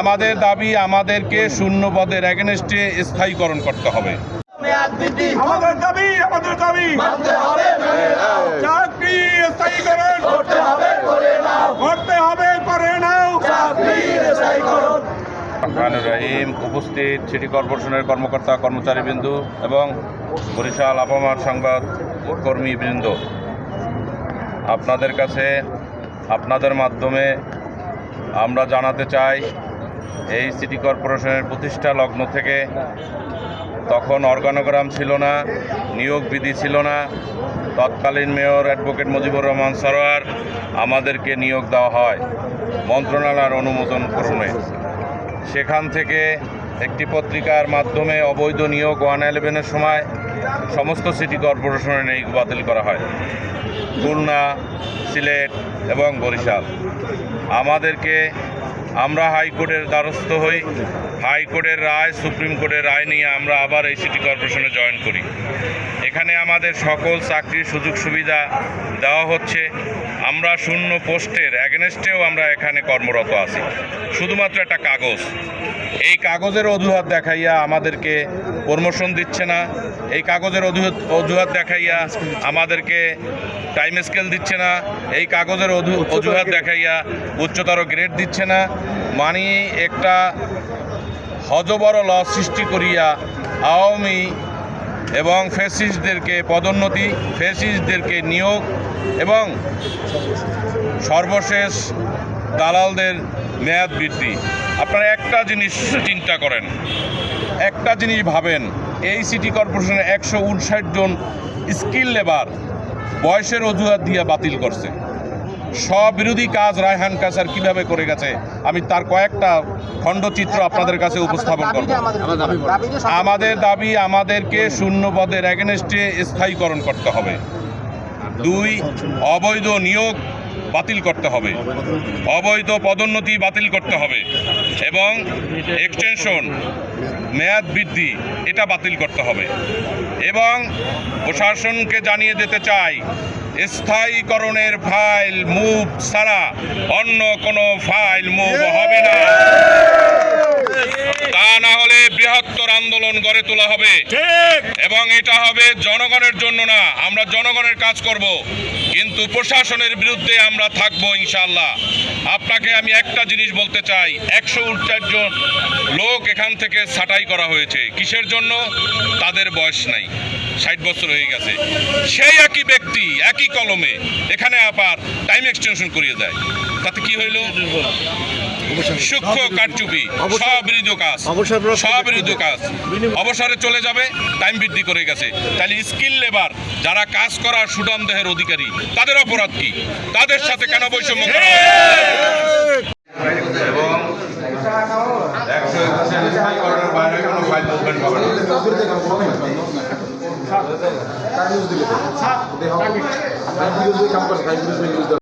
আমাদের দাবি আমাদেরকে শূন্য পদের এগেনস্টে স্থায়ীকরণ করতে হবে। আমাদের দাবি আমাদের দাবি। মানতে হবে চাকরি স্থায়ীকরণ। করতে হবে করে নাও। করতে হবে করে নাও। চাকরি স্থায়ীকরণ। রহিম উপস্থিত সিটি কর্পোরেশনের কর্মকর্তা কর্মচারীবৃন্দ এবং বরিশাল আপামার সংবাদ কর্মীবৃন্দ। আপনাদের কাছে আপনাদের মাধ্যমে আমরা জানাতে চাই এই সিটি কর্পোরেশনের প্রতিষ্ঠা লগ্ন থেকে তখন অর্গানোগ্রাম ছিল না, নিয়োগ বিধি ছিল না। তৎকালীন মেয়র অ্যাডভোকেট মুজিবুর রহমান সরোয়ার আমাদেরকে নিয়োগ দেওয়া হয় মন্ত্রণালয়ের অনুমোদন ক্রমে সেখান থেকে একটি পত্রিকার মাধ্যমে অবৈধ নিয়োগ ওয়ান ইলেভেনের সময় সমস্ত সিটি কর্পোরেশনের নিয়োগ বাতিল করা হয়। খুলনা, সিলেট এবং বরিশাল। আমাদেরকে আমরা হাইকোর্টের দ্বারস্থ হই। হাইকোর্টের রায়, সুপ্রিম কোর্টের রায় নিয়ে আমরা আবার এই সিটি কর্পোরেশনে জয়েন করি। এখানে আমাদের সকল চাকরির সুযোগ সুবিধা দেওয়া হচ্ছে। আমরা শূন্য পোস্টের অ্যাগেনস্টেও আমরা এখানে কর্মরত আছি। শুধুমাত্র একটা কাগজ। এই কাগজের অজুহাত দেখাইয়া আমাদেরকে প্রমোশন দিচ্ছে না। এই কাগজের অজুহাত দেখাইয়া আমাদেরকে টাইম স্কেল দিচ্ছে না। এই কাগজের অজু- অজুহাত দেখাইয়া উচ্চতর গ্রেড দিচ্ছে না। মানে একটা হজবড় ল সৃষ্টি করিয়া আওয়ামী এবং ফেসিসদেরকে পদোন্নতি ফেসিসদেরকে নিয়োগ এবং সর্বশেষ দালালদের মেয়াদ বৃদ্ধি। আপনারা একটা জিনিস চিন্তা করেন, একটা জিনিস ভাবেন, এই সিটি কর্পোরেশনে একশো জন স্কিল লেবার বয়সের অজুহাত দিয়ে বাতিল করছে। স্ববিরোধী কাজ রায়হান কাসার কীভাবে করে গেছে, আমি তার কয়েকটা খণ্ডচিত্র আপনাদের কাছে উপস্থাপন করব। আমাদের দাবি, আমাদেরকে শূন্য পদের এগেনস্টে স্থায়ীকরণ করতে হবে। দুই, অবৈধ নিয়োগ বাতিল করতে হবে। অবৈধ পদোন্নতি বাতিল করতে হবে এবং এক্সটেনশন মেয়াদ বৃদ্ধি, এটা বাতিল করতে হবে। এবং প্রশাসনকে জানিয়ে দিতে চাই স্থায়ীকরণের ফাইল মুভ ছাড়া অন্য কোনো ফাইল মুভ হবে না। তা না হলে বৃহত্তর আন্দোলন গড়ে তোলা হবে। এবং এটা হবে জনগণের জন্য না আমরা জনগণের কাজ করব। কিন্তু প্রশাসনের বিরুদ্ধে আমরা থাকব ইনশাল্লাহ আপনাকে আমি একটা জিনিস বলতে চাই একশো জন লোক এখান থেকে ছাঁটাই করা হয়েছে। কিসের জন্য? তাদের বয়স নাই। ষাট বছর হয়ে গেছে। সেই একই ব্যক্তি একই কলমে এখানে আবার টাইম এক্সটেনশন করিয়ে দেয়। তাতে কি হইল? সূক্ষ্ম কারচুপি স্ববিরোধী কাজ। স্ববিরোধী কাজ। অবসরে চলে যাবে টাইম বৃদ্ধি করে গেছে। তাহলে স্কিল লেবার যারা কাজ করার সুডাম দেহের অধিকারী তাদের অপরাধ কি? তাদের সাথে কেন বৈষম্য করা হয়? এবং একশো একুশের স্থায়ীকরণের বাইরে কোনো ফাইল মুভমেন্ট হবে না কাম করছে